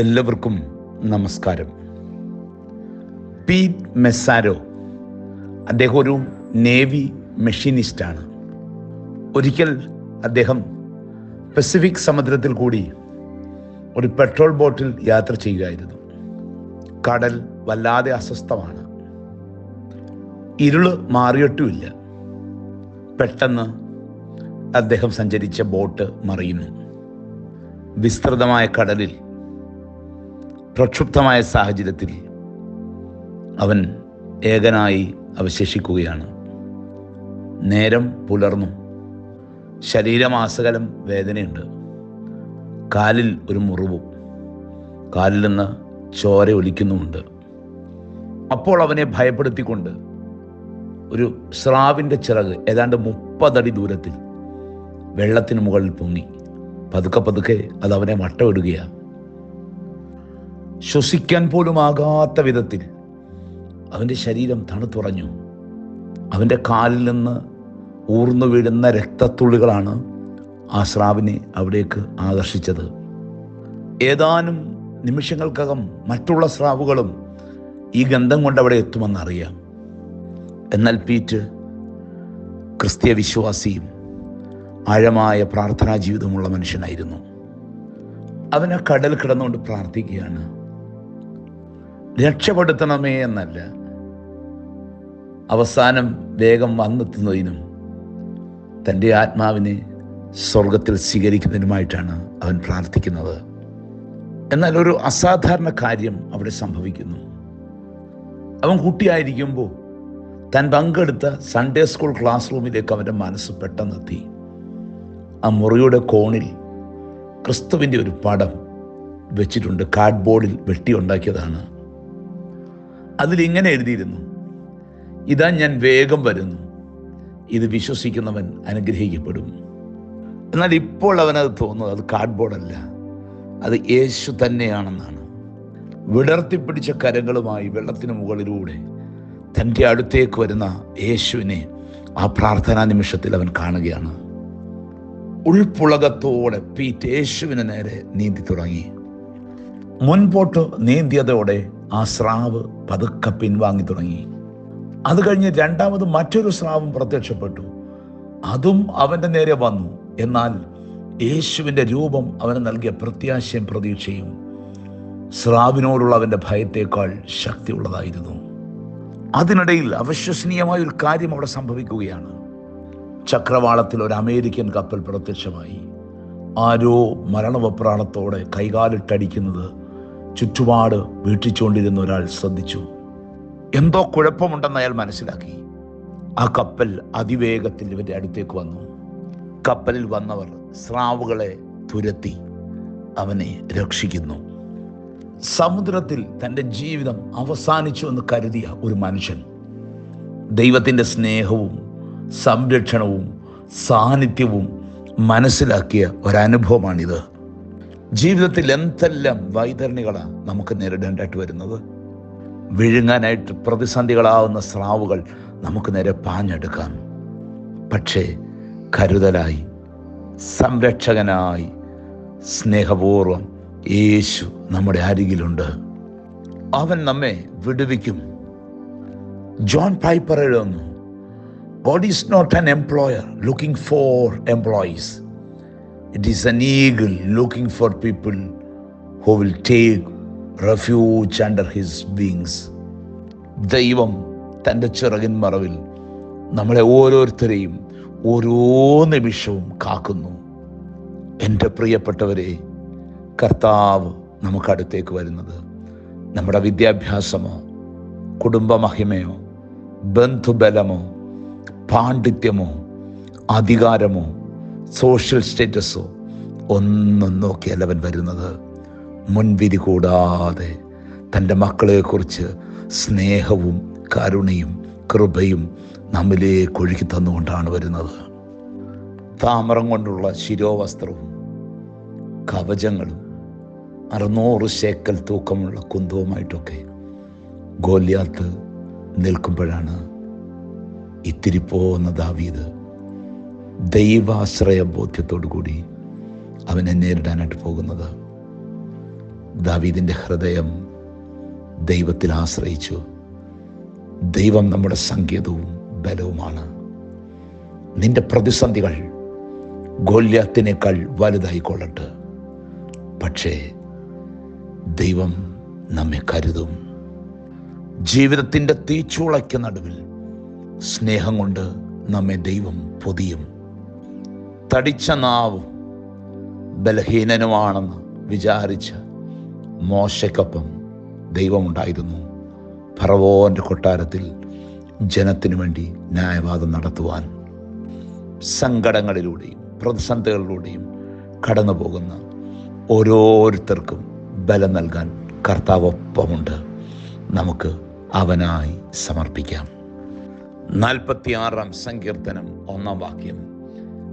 എല്ലാവർക്കും നമസ്കാരം. പീറ്റ് മെസ്സാരോ അദ്ദേഹം ഒരു നേവി മെഷീനിസ്റ്റാണ്. ഒരിക്കൽ അദ്ദേഹം പസഫിക് സമുദ്രത്തിൽ കൂടി ഒരു പെട്രോൾ ബോട്ടിൽ യാത്ര ചെയ്യുകയായിരുന്നു. കടൽ വല്ലാതെ അസ്വസ്ഥമാണ്. ഇരുൾ മാറിയിട്ടുമില്ല. പെട്ടെന്ന് അദ്ദേഹം സഞ്ചരിച്ച ബോട്ട് മറിയുന്നു. വിസ്തൃതമായ കടലിൽ പ്രക്ഷുബ്ധമായ സാഹചര്യത്തിൽ അവൻ ഏകനായി അവശേഷിക്കുകയാണ്. നേരം പുലർന്നു. ശരീരമാസകലം വേദനയുണ്ട്. കാലിൽ ഒരു മുറിവും. കാലിൽ നിന്ന് ചോര ഒലിക്കുന്നുമുണ്ട്. അപ്പോൾ അവനെ ഭയപ്പെടുത്തിക്കൊണ്ട് ഒരു സ്രാവിന്റെ ചിറക് ഏതാണ്ട് മുപ്പതടി ദൂരത്തിൽ വെള്ളത്തിന് മുകളിൽ പൊങ്ങി. പതുക്കെ പതുക്കെ അത് അവനെ വട്ടമിടുകയാണ്. ശ്വസിക്കാൻ പോലും ആകാത്ത വിധത്തിൽ അവന്റെ ശരീരം തണുത്തുറഞ്ഞു അവന്റെ കാലിൽ നിന്ന് ഊർന്നു വീഴുന്ന രക്തത്തുള്ളികളാണ് ആ സ്രാവിനെ അവിടേക്ക് ആകർഷിച്ചത്. ഏതാനും നിമിഷങ്ങൾക്കകം മറ്റുള്ള സ്രാവുകളും ഈ ഗന്ധം കൊണ്ട് അവിടെ എത്തുമെന്നറിയാം എന്നാൽ പീറ്റ് ക്രിസ്തീയ വിശ്വാസിയും ആഴമായ പ്രാർത്ഥനാ ജീവിതമുള്ള മനുഷ്യനായിരുന്നു. അവനെ കടൽ കിടന്നുകൊണ്ട് പ്രാർത്ഥിക്കുകയാണ്. രക്ഷപ്പെടുത്തണമേ എന്നല്ല. അവസാനം വേഗം വന്നെത്തുന്നതിനും തന്റെ ആത്മാവിനെ സ്വർഗത്തിൽ സ്വീകരിക്കുന്നതിനുമായിട്ടാണ് അവൻ പ്രാർത്ഥിക്കുന്നത്. എന്നാൽ ഒരു അസാധാരണ കാര്യം അവിടെ സംഭവിക്കുന്നു. അവൻ കുട്ടിയായിരിക്കുമ്പോൾ താൻ പങ്കെടുത്ത സൺഡേ സ്കൂൾ ക്ലാസ് റൂമിലേക്ക് അവന്റെ മനസ്സ് പെട്ടെന്നെത്തി. ആ മുറിയുടെ കോണിൽ ക്രിസ്തുവിന്റെ ഒരു പടം വെച്ചിട്ടുണ്ട്. കാർഡ്ബോർഡിൽ വെട്ടി ഉണ്ടാക്കിയതാണ്. അതിലിങ്ങനെ എഴുതിയിരുന്നു. ഇതാ ഞാൻ വേഗം വരുന്നു. ഇത് വിശ്വസിക്കുന്നവൻ അനുഗ്രഹിക്കപ്പെടും. എന്നാൽ ഇപ്പോൾ അവനത് തോന്നുന്നത് അത് കാർഡ്ബോർഡല്ല. അത് യേശു തന്നെയാണെന്നാണ്. വിടർത്തിപ്പിടിച്ച കരങ്ങളുമായി വെള്ളത്തിന് മുകളിലൂടെ തന്റെ അടുത്തേക്ക് വരുന്ന യേശുവിനെ ആ പ്രാർത്ഥനാ നിമിഷത്തിൽ അവൻ കാണുകയാണ്. ഉൾപ്പുളകത്തോടെ പീറ്റ് യേശുവിന് നേരെ നീന്തി തുടങ്ങി. മുൻപോട്ട് നീന്തിയതോടെ ആ സ്രാവ് പതുക്കെ പിൻവാങ്ങി തുടങ്ങി. അത് കഴിഞ്ഞ് രണ്ടാമത് മറ്റൊരു സ്രാവും പ്രത്യക്ഷപ്പെട്ടു. അതും അവന്റെ നേരെ വന്നു. എന്നാൽ യേശുവിന്റെ രൂപം അവന് നൽകിയ പ്രത്യാശയും പ്രതീക്ഷയും സ്രാവിനോടുള്ള അവന്റെ ഭയത്തേക്കാൾ ശക്തിയുള്ളതായിരുന്നു. അതിനിടയിൽ അവിശ്വസനീയമായ ഒരു കാര്യം അവിടെ സംഭവിക്കുകയാണ്. ചക്രവാളത്തിൽ ഒരു അമേരിക്കൻ കപ്പൽ പ്രത്യക്ഷമായി. ആരോ മരണവപ്രാണത്തോടെ കൈകാലിട്ടടിക്കുന്നത് ചുറ്റുപാട് വീട്ടിച്ചുകൊണ്ടിരുന്ന ഒരാൾ ശ്രദ്ധിച്ചു. എന്തോ കുഴപ്പമുണ്ടെന്ന് അയാൾ മനസ്സിലാക്കി. ആ കപ്പൽ അതിവേഗത്തിൽ ഇവരുടെ അടുത്തേക്ക് വന്നു. കപ്പലിൽ വന്നവർ സ്രാവുകളെ തുരത്തി അവനെ രക്ഷിക്കുന്നു. സമുദ്രത്തിൽ തന്റെ ജീവിതം അവസാനിച്ചു എന്ന് കരുതിയ ഒരു മനുഷ്യൻ ദൈവത്തിന്റെ സ്നേഹവും സംരക്ഷണവും സാന്നിധ്യവും മനസ്സിലാക്കിയ ഒരനുഭവമാണിത്. ജീവിതത്തിൽ എന്തെല്ലാം വൈതരണികളാണ് നമുക്ക് നേരിടേണ്ടതായിട്ട് വരുന്നത്? വിഴുങ്ങാനായിട്ട് പ്രതിസന്ധികളാവുന്ന സ്രാവുകൾ നമുക്ക് നേരെ പാഞ്ഞെടുക്കാം. പക്ഷേ കരുതലായി സംരക്ഷകനായി സ്നേഹപൂർവം യേശു നമ്മുടെ അരികിലുണ്ട്. അവൻ നമ്മെ വിടുവിക്കും. ജോൺ പൈപ്പർ എഴുതുന്നു God is not an employer looking for employees. It is an eagle looking for people who will take refuge under his wings. ദൈവം തന്റെ ചിറകിൻ മറവിൽ നമ്മളെ ഓരോരുത്തരെയും ഓരോ നിമിഷവും കാക്കുന്നു എന്റെ പ്രിയപ്പെട്ടവരെ കർത്താവ് നമുക്കടുത്തേക്ക് വരുന്നത് നമ്മുടെ വിദ്യാഭ്യാസമോ കുടുംബമഹിമയോ ബന്ധുബലമോ പാണ്ഡിത്യമോ അധികാരമോ സോഷ്യൽ സ്റ്റേറ്റസോ ഒന്നും നോക്കിയല്ല അവൻ വരുന്നത്. മുൻവിധി കൂടാതെ തന്റെ മക്കളെക്കുറിച്ച് സ്നേഹവും കരുണയും കൃപയും നമ്മിലേക്ക് ഒഴുകി തന്നുകൊണ്ടാണ് വരുന്നത്. താമരം കൊണ്ടുള്ള ശിരോവസ്ത്രവും കവചങ്ങളും അറുന്നൂറ് ശേക്കൽ തൂക്കമുള്ള കുന്തവുമായിട്ടൊക്കെ ഗോല്യാത്ത് നിൽക്കുമ്പോഴാണ് ഇത്തിരി പോകുന്ന ദാവീദ് ദൈവാശ്രയ ബോധ്യത്തോടു കൂടി അവനെ നേരിടാനായിട്ട് പോകുന്നത്. ദാവീദിന്റെ ഹൃദയം ദൈവത്തിൽ ആശ്രയിച്ചു. ദൈവം നമ്മുടെ സങ്കേതവും ബലവുമാണ്. നിന്റെ പ്രതിസന്ധികൾ ഗോല്യാത്തിനേക്കാൾ വലുതായിക്കൊള്ളട്ടെ. പക്ഷേ ദൈവം നമ്മെ കരുതും. ജീവിതത്തിന്റെ തീച്ചൂളയ്ക്ക് നടുവിൽ സ്നേഹം കൊണ്ട് നമ്മെ ദൈവം പൊതിയും. തടിച്ച നാവും ബലഹീനനുമാണെന്ന് വിചാരിച്ച് മോശയ്ക്കൊപ്പം ദൈവമുണ്ടായിരുന്നു. ഫറവോന്റെ കൊട്ടാരത്തിൽ ജനത്തിനു വേണ്ടി ന്യായവാദം നടത്തുവാൻ സങ്കടങ്ങളിലൂടെയും പ്രതിസന്ധികളിലൂടെയും കടന്നു പോകുന്ന ഓരോരുത്തർക്കും ബലം നൽകാൻ കർത്താവൊപ്പമുണ്ട്. നമുക്ക് അവനായി സമർപ്പിക്കാം. നാൽപ്പത്തിയാറാം സങ്കീർത്തനം ഒന്നാം വാക്യം.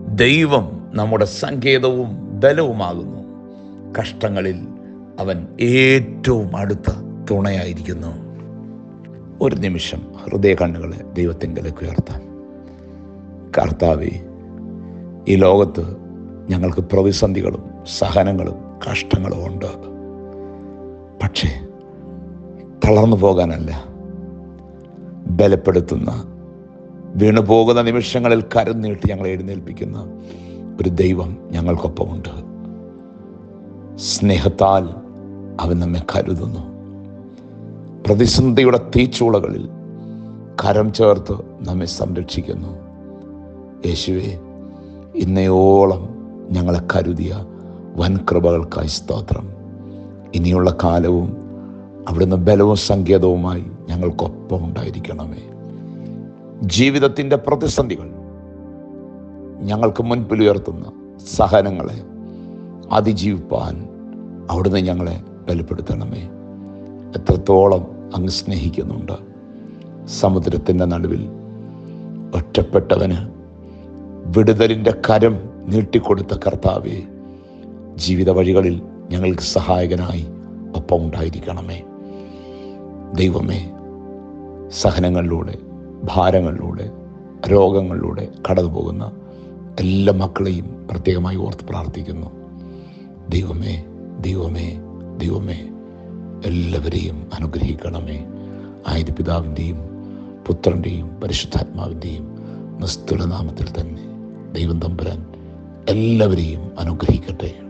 ദൈവം നമ്മുടെ സങ്കേതവും ബലവുമാകുന്നു. കഷ്ടങ്ങളിൽ അവൻ ഏറ്റവും അടുത്ത തുണയായിരിക്കുന്നു. ഒരു നിമിഷം ഹൃദയ കണ്ണുകളെ ദൈവത്തിങ്കലേക്ക് ഉയർത്താം. കർത്താവെ ഈ ലോകത്ത് ഞങ്ങൾക്ക് പ്രതിസന്ധികളും സഹനങ്ങളും കഷ്ടങ്ങളും ഉണ്ട്. പക്ഷേ തളർന്നു പോകാനല്ല ബലപ്പെടുത്തുന്ന വീണു പോകുന്ന നിമിഷങ്ങളിൽ കരം നീട്ടി ഞങ്ങളെ എഴുന്നേൽപ്പിക്കുന്ന ഒരു ദൈവം ഞങ്ങൾക്കൊപ്പമുണ്ട്. സ്നേഹത്താൽ അവൻ നമ്മെ കരുതുന്നു. പ്രതിസന്ധിയുടെ തീച്ചൂളകളിൽ കരം ചേർത്ത് നമ്മെ സംരക്ഷിക്കുന്നു. യേശുവെ ഇന്നയോളം ഞങ്ങളെ കരുതിയ വൻകൃപകൾക്കായി സ്തോത്രം. ഇനിയുള്ള കാലവും അവിടുന്ന് ബലവും സങ്കേതവുമായി ഞങ്ങൾക്കൊപ്പം ഉണ്ടായിരിക്കണമേ ജീവിതത്തിന്റെ പ്രതിസന്ധികൾ ഞങ്ങൾക്ക് മുൻപിൽ ഉയർത്തുന്ന സഹനങ്ങളെ അതിജീവിപ്പാൻ അവിടുന്ന് ഞങ്ങളെ ബലപ്പെടുത്തണമേ. എത്രത്തോളം അങ്ങ് സ്നേഹിക്കുന്നുണ്ട്. സമുദ്രത്തിന്റെ നടുവിൽ ഒറ്റപ്പെട്ടവന് വിടുതലിന്റെ കരം നീട്ടിക്കൊടുത്ത കർത്താവെ ജീവിത വഴികളിൽ ഞങ്ങൾക്ക് സഹായകനായി ഒപ്പം ഉണ്ടായിരിക്കണമേ ദൈവമേ സഹനങ്ങളിലൂടെ ഭാരങ്ങളിലൂടെ രോഗങ്ങളിലൂടെ കടന്നു പോകുന്ന എല്ലാ മക്കളെയും പ്രത്യേകമായി ഓർത്ത് പ്രാർത്ഥിക്കുന്നു. ദൈവമേ ദൈവമേ ദൈവമേ എല്ലാവരെയും അനുഗ്രഹിക്കണമേ. ആയത് പിതാവിന്റെയും പുത്രന്റെയും പരിശുദ്ധാത്മാവിന്റെയും നിസ്തുലനാമത്തിൽ തന്നെ ദൈവം തമ്പുരാൻ എല്ലാവരെയും അനുഗ്രഹിക്കട്ടെ.